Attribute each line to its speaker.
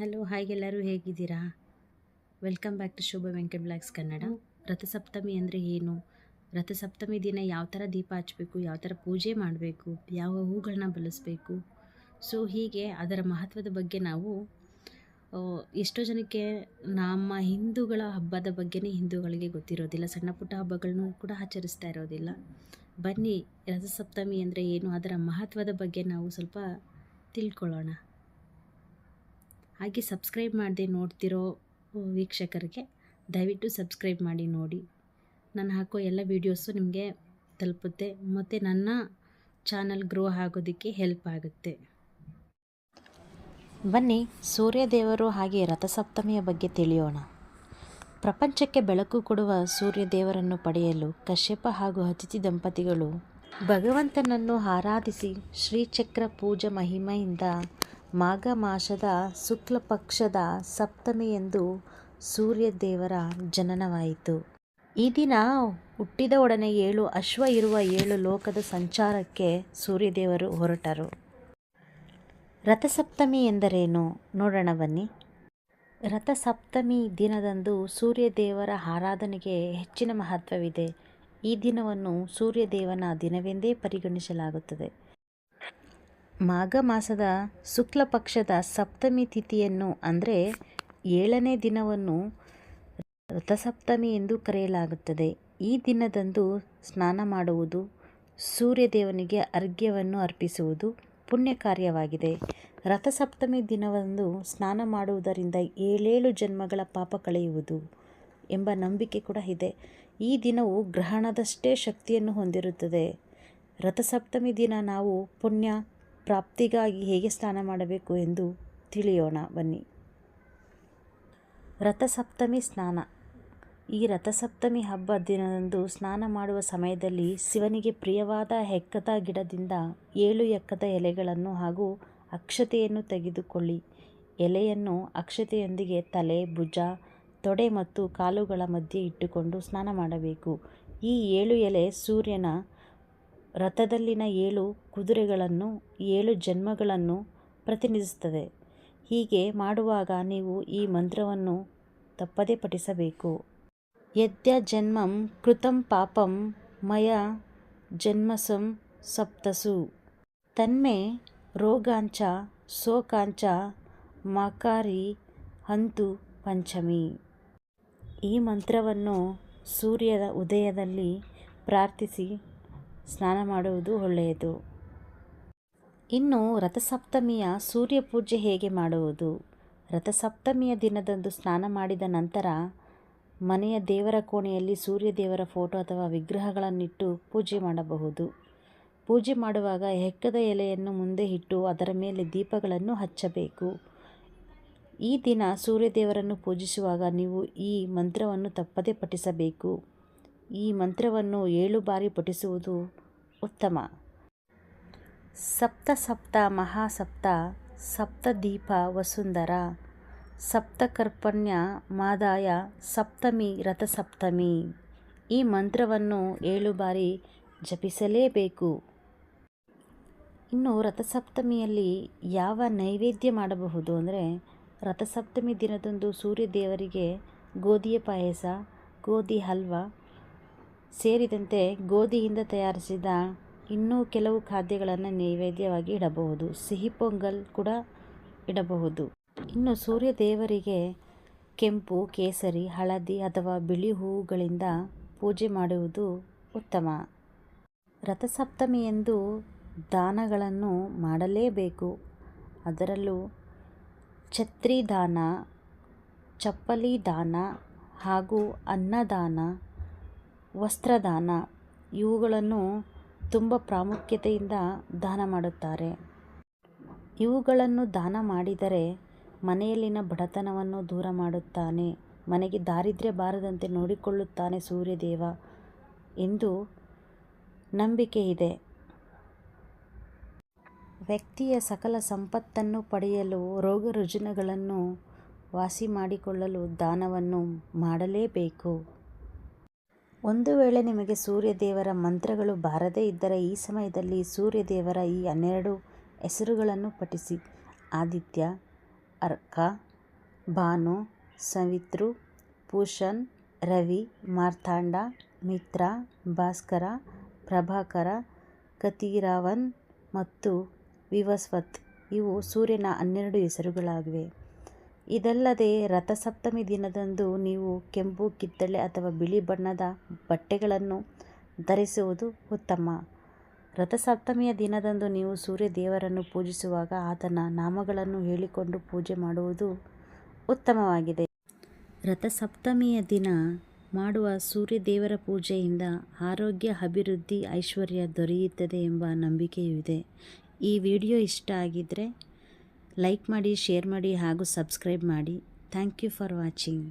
Speaker 1: Hello hi ಎಲ್ಲರೂ ಹೇಗಿದ್ದೀರಾ? Welcome back to Shobha Venkat blogs Kannada. Rathasaptami ಅಂದರೆ ಏನು? ರಥಸಪ್ತಮಿ ದಿನ ಯಾವ ಥರ ದೀಪ ಹಚ್ಚಬೇಕು ಯಾವ ಥರ ಪೂಜೆ ಮಾಡಬೇಕು ಯಾವ ಹೂಗಳನ್ನ ಬಳಸಬೇಕು ಸೊ ಹೀಗೆ ಅದರ ಮಹತ್ವದ ಬಗ್ಗೆ ನಾವು ಎಷ್ಟೋ ಜನಕ್ಕೆ ನಮ್ಮ ಹಿಂದೂಗಳ ಹಬ್ಬದ ಬಗ್ಗೆನೇ ಹಿಂದೂಗಳಿಗೆ ಗೊತ್ತಿರೋದಿಲ್ಲ. ಸಣ್ಣ ಪುಟ್ಟ ಹಬ್ಬಗಳನ್ನು ಕೂಡ ಆಚರಿಸ್ತಾ ಇರೋದಿಲ್ಲ. ಬನ್ನಿ ರಥಸಪ್ತಮಿ ಅಂದರೆ ಏನು ಅದರ ಮಹತ್ವದ ಬಗ್ಗೆ ನಾವು ಸ್ವಲ್ಪ ತಿಳ್ಕೊಳ್ಳೋಣ. ಹಾಗೆ ಸಬ್ಸ್ಕ್ರೈಬ್ ಮಾಡದೆ ನೋಡ್ತಿರೋ ವೀಕ್ಷಕರಿಗೆ ದಯವಿಟ್ಟು ಸಬ್ಸ್ಕ್ರೈಬ್ ಮಾಡಿ ನೋಡಿ. ನಾನು ಹಾಕೋ ಎಲ್ಲ ವೀಡಿಯೋಸು ನಿಮಗೆ ತಲುಪುತ್ತೆ. ಮತ್ತು ನನ್ನ ಚಾನಲ್ ಗ್ರೋ ಆಗೋದಕ್ಕೆ ಹೆಲ್ಪ್ ಆಗುತ್ತೆ.
Speaker 2: ಬನ್ನಿ, ಸೂರ್ಯದೇವರು ಹಾಗೆ ರಥಸಪ್ತಮಿಯ ಬಗ್ಗೆ ತಿಳಿಯೋಣ. ಪ್ರಪಂಚಕ್ಕೆ ಬೆಳಕು ಕೊಡುವ ಸೂರ್ಯದೇವರನ್ನು ಪಡೆಯಲು ಕಶ್ಯಪ ಹಾಗೂ ಅತಿಥಿ ದಂಪತಿಗಳು ಭಗವಂತನನ್ನು ಆರಾಧಿಸಿ ಶ್ರೀಚಕ್ರ ಪೂಜಾ ಮಹಿಮೆಯಿಂದ ಮಾಘ ಮಾಸದ ಶುಕ್ಲ ಪಕ್ಷದ ಸಪ್ತಮಿ ಎಂದು ಸೂರ್ಯದೇವರ ಜನನವಾಯಿತು. ಈ ದಿನ ಹುಟ್ಟಿದ ಒಡನೆ ಏಳು ಅಶ್ವ ಇರುವ ಏಳು ಲೋಕದ ಸಂಚಾರಕ್ಕೆ ಸೂರ್ಯದೇವರು ಹೊರಟರು. ರಥಸಪ್ತಮಿ ಎಂದರೇನು? ನೋಡೋಣ ಬನ್ನಿ. ರಥಸಪ್ತಮಿ ದಿನದಂದು ಸೂರ್ಯದೇವರ ಆರಾಧನೆಗೆ ಹೆಚ್ಚಿನ ಮಹತ್ವವಿದೆ. ಈ ದಿನವನ್ನು ಸೂರ್ಯದೇವನ ದಿನವೆಂದೇ ಪರಿಗಣಿಸಲಾಗುತ್ತದೆ. ಮಾಘ ಮಾಸದ ಶುಕ್ಲ ಪಕ್ಷದ ಸಪ್ತಮಿ ತಿಥಿಯನ್ನು ಅಂದರೆ ಏಳನೇ ದಿನವನ್ನು ರಥಸಪ್ತಮಿ ಎಂದು ಕರೆಯಲಾಗುತ್ತದೆ. ಈ ದಿನದಂದು ಸ್ನಾನ ಮಾಡುವುದು ಸೂರ್ಯದೇವನಿಗೆ ಅರ್ಘ್ಯವನ್ನು ಅರ್ಪಿಸುವುದು ಪುಣ್ಯ ಕಾರ್ಯವಾಗಿದೆ ರಥಸಪ್ತಮಿ ದಿನವಂದು ಸ್ನಾನ ಮಾಡುವುದರಿಂದ ಏಳೇಳು ಜನ್ಮಗಳ ಪಾಪ ಕಳೆಯುವುದು ಎಂಬ ನಂಬಿಕೆ ಕೂಡ ಇದೆ. ಈ ದಿನವು ಗ್ರಹಣದಷ್ಟೇ ಶಕ್ತಿಯನ್ನು ಹೊಂದಿರುತ್ತದೆ. ರಥಸಪ್ತಮಿ ದಿನ ನಾವು ಪುಣ್ಯ ಪ್ರಾಪ್ತಿಗಾಗಿ ಹೇಗೆ ಸ್ನಾನ ಮಾಡಬೇಕು ಎಂದು ತಿಳಿಯೋಣ, ಬನ್ನಿ. ರಥಸಪ್ತಮಿ ಸ್ನಾನ. ಈ ರಥಸಪ್ತಮಿ ಹಬ್ಬ ದಿನದಂದು ಸ್ನಾನ ಮಾಡುವ ಸಮಯದಲ್ಲಿ ಶಿವನಿಗೆ ಪ್ರಿಯವಾದ ಹೆಕ್ಕದ ಗಿಡದಿಂದ ಏಳು ಎಕ್ಕದ ಎಲೆಗಳನ್ನು ಹಾಗೂ ಅಕ್ಷತೆಯನ್ನು ತೆಗೆದುಕೊಳ್ಳಿ. ಎಲೆಯನ್ನು ಅಕ್ಷತೆಯೊಂದಿಗೆ ತಲೆ, ಭುಜ, ತೊಡೆ ಮತ್ತು ಕಾಲುಗಳ ಮಧ್ಯೆ ಇಟ್ಟುಕೊಂಡು ಸ್ನಾನ ಮಾಡಬೇಕು. ಈ ಏಳು ಎಲೆ ಸೂರ್ಯನ ರಥದಲ್ಲಿನ ಏಳು ಕುದುರೆಗಳನ್ನು, ಏಳು ಜನ್ಮಗಳನ್ನು ಪ್ರತಿನಿಧಿಸುತ್ತದೆ. ಹೀಗೆ ಮಾಡುವಾಗ ನೀವು ಈ ಮಂತ್ರವನ್ನು ತಪ್ಪದೇ ಪಠಿಸಬೇಕು. ಯದ್ಯ ಜನ್ಮಂ ಕೃತಂ ಪಾಪಂ ಮಯ ಜನ್ಮಸಂ ಸಪ್ತಸು. ತನ್ಮೆ ರೋಗಾಂಚ ಶೋಕಾಂಚ ಮಕಾರಿ ಹಂತು ಪಂಚಮಿ. ಈ ಮಂತ್ರವನ್ನು ಸೂರ್ಯದ ಉದಯದಲ್ಲಿ ಪ್ರಾರ್ಥಿಸಿ ಸ್ನಾನ ಮಾಡುವುದು ಒಳ್ಳೆಯದು. ಇನ್ನು ರಥಸಪ್ತಮಿಯ ಸೂರ್ಯ ಪೂಜೆ ಹೇಗೆ ಮಾಡುವುದು? ರಥಸಪ್ತಮಿಯ ದಿನದಂದು ಸ್ನಾನ ಮಾಡಿದ ನಂತರ ಮನೆಯ ದೇವರ ಕೋಣೆಯಲ್ಲಿ ಸೂರ್ಯ ದೇವರ ಫೋಟೋ ಅಥವಾ ವಿಗ್ರಹಗಳನ್ನಿಟ್ಟು ಪೂಜೆ ಮಾಡಬಹುದು. ಪೂಜೆ ಮಾಡುವಾಗ ಹೆಕ್ಕದ ಎಲೆಯನ್ನು ಮುಂದೆ ಇಟ್ಟು ಅದರ ಮೇಲೆ ದೀಪಗಳನ್ನು ಹಚ್ಚಬೇಕು. ಈ ದಿನ ಸೂರ್ಯದೇವರನ್ನು ಪೂಜಿಸುವಾಗ ನೀವು ಈ ಮಂತ್ರವನ್ನು ತಪ್ಪದೇ ಪಠಿಸಬೇಕು. ಈ ಮಂತ್ರವನ್ನು ಏಳು ಬಾರಿ ಪಠಿಸುವುದು ಉತ್ತಮ. ಸಪ್ತ ಸಪ್ತ ಮಹಾಸಪ್ತ ಸಪ್ತದೀಪ ವಸುಂಧರ ಸಪ್ತಕರ್ಪಣ್ಯ ಮಾದಾಯ ಸಪ್ತಮಿ ರಥಸಪ್ತಮಿ ಈ ಮಂತ್ರವನ್ನು ಏಳು ಬಾರಿ ಜಪಿಸಲೇಬೇಕು. ಇನ್ನು ರಥಸಪ್ತಮಿಯಲ್ಲಿ ಯಾವ ನೈವೇದ್ಯ ಮಾಡಬಹುದು ಅಂದರೆ ರಥಸಪ್ತಮಿ ದಿನದಂದು ಸೂರ್ಯ ದೇವರಿಗೆ ಗೋಧಿಯ ಪಾಯಸ, ಗೋಧಿ ಹಲ್ವ ಸೇರಿದಂತೆ ಗೋಧಿಯಿಂದ ತಯಾರಿಸಿದ ಇನ್ನೂ ಕೆಲವು ಖಾದ್ಯಗಳನ್ನು ನೈವೇದ್ಯವಾಗಿ ಇಡಬಹುದು. ಸಿಹಿ ಪೊಂಗಲ್ ಕೂಡ ಇಡಬಹುದು. ಇನ್ನು ಸೂರ್ಯ ದೇವರಿಗೆ ಕೆಂಪು, ಕೇಸರಿ, ಹಳದಿ ಅಥವಾ ಬಿಳಿ ಹೂವುಗಳಿಂದ ಪೂಜೆ ಮಾಡುವುದು ಉತ್ತಮ. ರಥಸಪ್ತಮಿಯಂದು ದಾನಗಳನ್ನು ಮಾಡಲೇಬೇಕು. ಅದರಲ್ಲೂ ಛತ್ರಿ ದಾನ ಚಪ್ಪಲಿ ದಾನ ಹಾಗೂ ಅನ್ನದಾನ ವಸ್ತ್ರದಾನ. ಇವುಗಳನ್ನು ತುಂಬ ಪ್ರಾಮುಖ್ಯತೆಯಿಂದ ದಾನ ಮಾಡುತ್ತಾರೆ. ಇವುಗಳನ್ನು ದಾನ ಮಾಡಿದರೆ ಮನೆಯಲ್ಲಿನ ಬಡತನವನ್ನು ದೂರ ಮಾಡುತ್ತಾನೆ. ಮನೆಗೆ ದಾರಿದ್ರ್ಯ ಬಾರದಂತೆ ನೋಡಿಕೊಳ್ಳುತ್ತಾನೆ ಸೂರ್ಯದೇವ ಎಂದು ನಂಬಿಕೆ ಇದೆ. ವ್ಯಕ್ತಿಯ ಸಕಲ ಸಂಪತ್ತನ್ನು ಪಡೆಯಲು ರೋಗ ರುಜಿನಗಳನ್ನು ವಾಸಿ ಮಾಡಿಕೊಳ್ಳಲು ದಾನವನ್ನು ಮಾಡಲೇಬೇಕು. ಒಂದು ವೇಳೆ ನಿಮಗೆ ಸೂರ್ಯದೇವರ ಮಂತ್ರಗಳು ಬಾರದೇ ಇದ್ದರೆ ಈ ಸಮಯದಲ್ಲಿ ಸೂರ್ಯದೇವರ ಈ ಹನ್ನೆರಡು ಹೆಸರುಗಳನ್ನು ಪಠಿಸಿ. ಆದಿತ್ಯ, ಅರ್ಕ, ಭಾನು, ಸವಿತೃ ಪೂಷನ್ ರವಿ ಮಾರ್ತಾಂಡ ಮಿತ್ರ, ಭಾಸ್ಕರ, ಪ್ರಭಾಕರ ಕತಿರಾವನ್ ಮತ್ತು ವಿವಸ್ವತ್. ಇವು ಸೂರ್ಯನ ಹನ್ನೆರಡು ಹೆಸರುಗಳಾಗಿವೆ. ಇದಲ್ಲದೆ ರಥಸಪ್ತಮಿ ದಿನದಂದು ನೀವು ಕೆಂಪು ಕಿತ್ತಳೆ ಅಥವಾ ಬಿಳಿ ಬಣ್ಣದ ಬಟ್ಟೆಗಳನ್ನು ಧರಿಸುವುದು ಉತ್ತಮ. ರಥಸಪ್ತಮಿಯ ದಿನದಂದು ನೀವು ಸೂರ್ಯ ದೇವರನ್ನು ಪೂಜಿಸುವಾಗ ಆತನ ನಾಮಗಳನ್ನು ಹೇಳಿಕೊಂಡು ಪೂಜೆ ಮಾಡುವುದು ಉತ್ತಮವಾಗಿದೆ. ರಥಸಪ್ತಮಿಯ ದಿನ ಮಾಡುವ ಸೂರ್ಯ ದೇವರ ಪೂಜೆಯಿಂದ ಆರೋಗ್ಯ, ಅಭಿವೃದ್ಧಿ, ಐಶ್ವರ್ಯ ದೊರೆಯುತ್ತದೆ ಎಂಬ ನಂಬಿಕೆಯೂ ಇದೆ. ಈ ವಿಡಿಯೋ ಇಷ್ಟ ಆಗಿದ್ದರೆ ಲೈಕ್ ಮಾಡಿ ಶೇರ್ ಮಾಡಿ ಹಾಗೂ ಸಬ್ಸ್ಕ್ರೈಬ್ ಮಾಡಿ. Thank you for watching